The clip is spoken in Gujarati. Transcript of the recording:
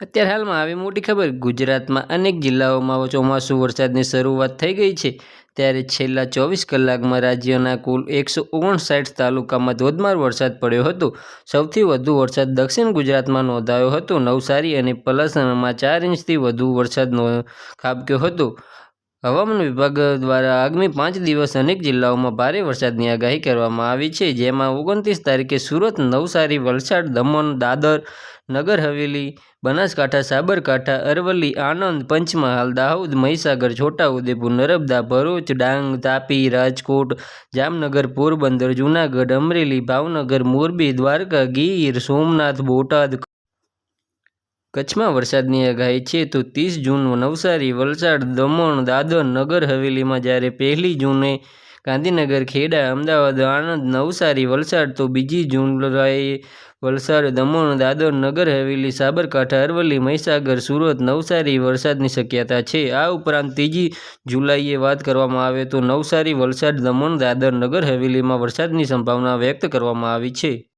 અત્યારે હાલમાં આવી મોટી ખબર, ગુજરાતમાં અનેક જિલ્લાઓમાં ચોમાસું વરસાદની શરૂઆત થઈ ગઈ છે. ત્યારે છેલ્લા ચોવીસ કલાકમાં રાજ્યના કુલ એકસો ઓગણસાઠ તાલુકામાં ધોધમાર વરસાદ પડ્યો હતો. સૌથી વધુ વરસાદ દક્ષિણ ગુજરાતમાં નોંધાયો હતો. નવસારી અને પલસાણામાં ચાર ઇંચથી વધુ વરસાદ ખાબક્યો હતો. હવામાન વિભાગ દ્વારા આગામી પાંચ દિવસ અનેક જિલ્લાઓમાં ભારે વરસાદની આગાહી કરવામાં આવી છે, જેમાં ઓગણત્રીસ તારીખે સુરત, નવસારી, વલસાડ, દમણ, દાદર, નગર હવેલી, બનાસકાંઠા, સાબરકાંઠા, અરવલ્લી, આણંદ, પંચમહાલ, દાહોદ, મહીસાગર, છોટાઉદેપુર, નર્મદા, ભરૂચ, ડાંગ, તાપી, રાજકોટ, જામનગર, પોરબંદર, જૂનાગઢ, અમરેલી, ભાવનગર, મોરબી, દ્વારકા, ગીર, સોમનાથ, બોટાદ કચ્છમાં વરસાદની આગાહી છે તો ત્રીસ જૂન નવસારી, વલસાડ, દમણ, દાદર, નગર હવેલીમાં જ્યારે પહેલી જૂને ગાંધીનગર, ખેડા, અમદાવાદ, આણંદ, નવસારી, વલસાડ તો બીજી જુલાઈએ વલસાડ, દમણ, દાદર, નગર હવેલી, સાબરકાંઠા, અરવલ્લી, મહીસાગર, સુરત, નવસારી વરસાદની શક્યતા છે. આ ઉપરાંત ત્રીજી જુલાઈએ વાત કરવામાં આવે તો નવસારી, વલસાડ, દમણ, દાદર, નગર હવેલીમાં વરસાદની સંભાવના વ્યક્ત કરવામાં આવી છે.